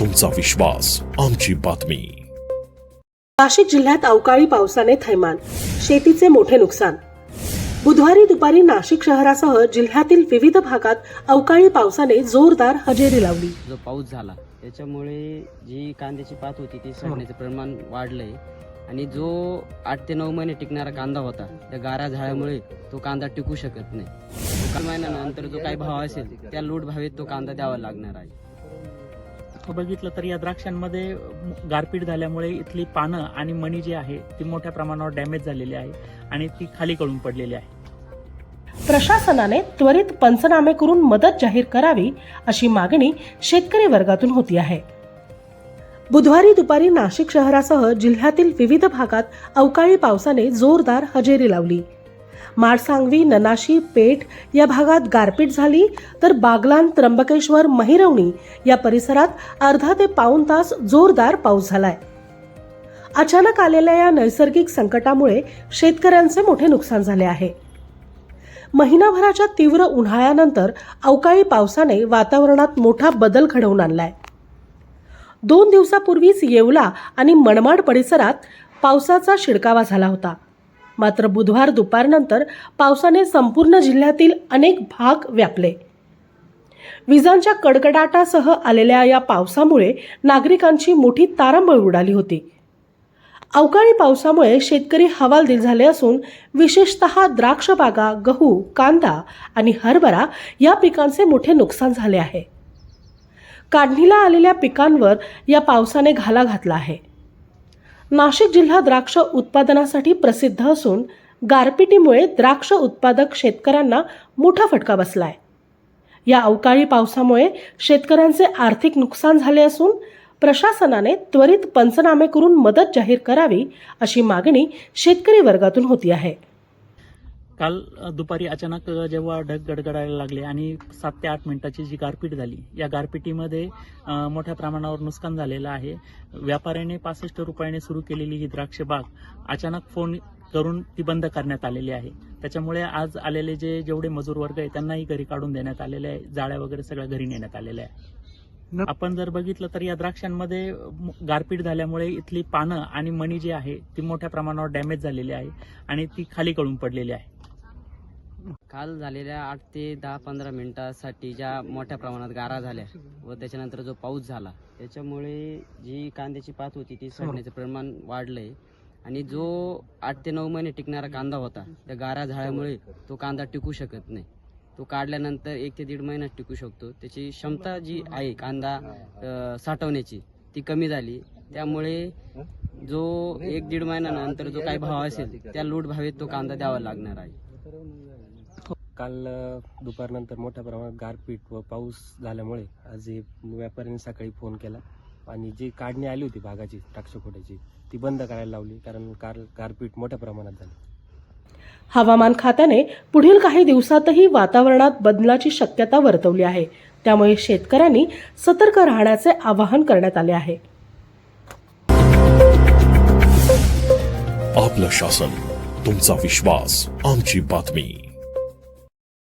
तुमचा विश्वास आमची बातमी. नाशिक जिल्ह्यात अवकाळी पावसाने थैमान शेतीचे मोठे नुकसान. बुधवारी दुपारी नाशिक शहरासह जिल्ह्यातील विविध भागात अवकाळी पावसाने जोरदार हजेरी लावली. जो पाऊस झाला त्याच्यामुळे जी कांद्याची पात होती ती सडण्याचं प्रमाण वाढलंय. आणि जो आठ ते नऊ महिने टिकणारा कांदा होता त्या गारा झाल्यामुळे तो कांदा टिकू शकत नाही. महिन्यानंतर जो काही भाव असेल त्या लूट भावीत तो कांदा द्यावा लागणार आहे. बघितलं तर या द्राक्षांमध्ये गारपीट झाल्यामुळे इथली पानं आणि मणी जी आहे ती मोठ्या प्रमाणावर डॅमेज झालेली आहे आणि ती खाली कळून पडलेली आहे. प्रशासनाने त्वरित पंचनामे करून मदत जाहीर करावी अशी मागणी शेतकरी वर्गातून होती आहे. बुधवारी दुपारी नाशिक शहरासह जिल्ह्यातील विविध भागात अवकाळी पावसाने जोरदार हजेरी लावली. माळसांगवी ननाशी पेठ या भागात गारपीट झाली तर बागलान त्र्यंबकेश्वर महिरवणी या परिसरात अर्धा ते पाऊण तास जोरदार पाऊस झालाय. अचानक आलेल्या या नैसर्गिक संकटामुळे शेतकऱ्यांचे मोठे नुकसान झाले आहे. महिनाभराच्या तीव्र उन्हाळ्यानंतर अवकाळी पावसाने वातावरणात मोठा बदल घडवून आणलाय. दोन दिवसापूर्वीच येवला आणि मनमाड परिसरात पावसाचा शिडकावा झाला होता. मात्र बुधवार दुपारनंतर पावसाने संपूर्ण जिल्ह्यातील अनेक भाग व्यापले. विजांच्या कडकडाटासह आलेल्या या पावसामुळे नागरिकांची मोठी तारांबळ उडाली होती. अवकाळी पावसामुळे शेतकरी हवालदिल झाले असून विशेषतः द्राक्ष बागा गहू कांदा आणि हरभरा या पिकांचे मोठे नुकसान झाले आहे. काढणीला आलेल्या पिकांवर या पावसाने घाला घातला आहे. नाशिक जिल्हा द्राक्ष उत्पादनासाठी प्रसिद्ध असून गारपिटीमुळे द्राक्ष उत्पादक शेतकऱ्यांना मोठा फटका बसला आहे या अवकाळी पावसामुळे शेतकऱ्यांचे आर्थिक नुकसान झाले असून प्रशासनाने त्वरित पंचनामे करून मदत जाहीर करावी अशी मागणी शेतकरी वर्गातून होती आहे. काल दुपारी अचानक जेव्हा ढग गडगडायला लागले आणि सात ते आठ मिनिटाची जी गारपीट झाली या गारपिटीमध्ये मोठ्या प्रमाणावर नुकसान झालेलं आहे. व्यापाऱ्याने पासष्ट रुपयाने सुरू केलेली ही द्राक्ष बाग अचानक फोन करून ती बंद करण्यात आलेली आहे. त्याच्यामुळे आज आलेले जे जेवढे मजूर वर्ग आहे त्यांनाही घरी काढून देण्यात आलेले आहे. जाळ्या वगैरे सगळ्या घरी नेण्यात आलेल्या आहे आपण जर बघितलं तर या द्राक्षांमध्ये गारपीट झाल्यामुळे इथली पानं आणि मणी जी आहे ती मोठ्या प्रमाणावर डॅमेज झालेली आहे आणि ती खाली कळून पडलेली आहे. काल झालेल्या आठ ते दहा पंधरा मिनिटासाठी ज्या मोठ्या प्रमाणात गारा झाल्या व त्याच्यानंतर जो पाऊस झाला त्याच्यामुळे जी कांद्याची पात होती ती सडण्याचं प्रमाण वाढलंय. आणि जो आठ ते नऊ महिने टिकणारा कांदा होता त्या गारा झाल्यामुळे तो कांदा टिकू शकत नाही. तो काढल्यानंतर एक ते दीड महिन्यात टिकू शकतो. त्याची क्षमता जी आहे कांदा साठवण्याची ती कमी झाली. त्यामुळे जो एक दीड महिन्यानंतर जो काही भाव असेल त्या लूट भावीत तो कांदा द्यावा लागणार आहे. काल दुपारनंतर मोठ्या प्रमाणात गारपीट व पाऊस झाल्यामुळे आज हे व्यापाऱ्यांनी सकाळी फोन केला आणि जी काढणी आली होती भागाची द्राक्षकोट्याची ती बंद करायला लावली कारण कार गारपीट मोठ्या प्रमाणात झाली. हवामान खात्याने पुढील काही दिवसातही वातावरणात बदलाची शक्यता वर्तवली आहे. त्यामुळे शेतकऱ्यांनी सतर्क राहण्याचे आवाहन करण्यात आले आहे. आपलं शासन तुमचा विश्वास आमची बातमी.